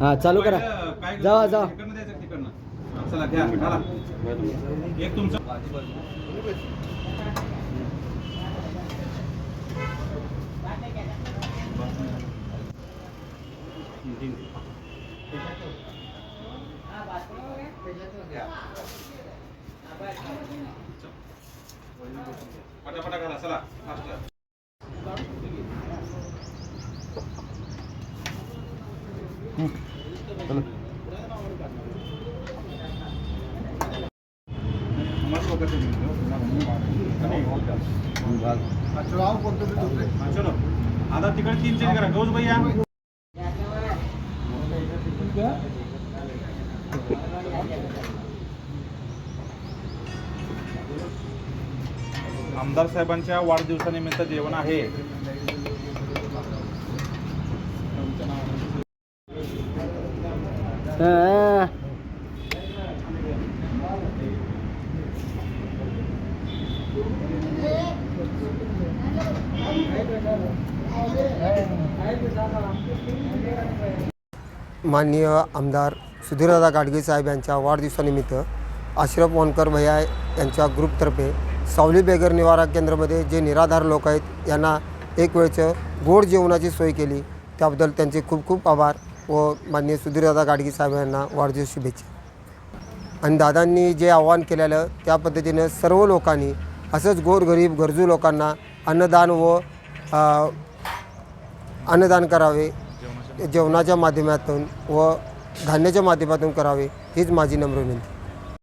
हा चालू करा. जावा जावा. चला घ्या घाला. एक तुमचं. पटापटा घाला चला फास्ट मस्त वगैरे हा, चलो आता तिकडे तीन चेंज करा गौज भैया आमदार साहेबांच्या वाढदिवसानिमित्त जेवण आहे. माननीय आमदार सुधीरदादा गाडगे साहेब यांच्या वाढदिवसानिमित्त अशरफ वनकर भैया यांच्या ग्रुपतर्फे सावली बेगर निवारा केंद्रामध्ये जे निराधार लोक आहेत यांना एक वेळचं गोड जेवणाची सोय केली. त्याबद्दल त्यांचे खूप खूप आभार. व माननीय सुधीरदादा गाडगी साहेब यांना वाढदिवस शुभेच्छा. आणि दादांनी जे आव्हान केलेलं त्या पद्धतीनं सर्व लोकांनी असंच गोरगरीब गरजू लोकांना अन्नदान व अन्नदान करावे जेवणाच्या माध्यमातून व धान्याच्या माध्यमातून करावे हीच माझी नम्र विनंती.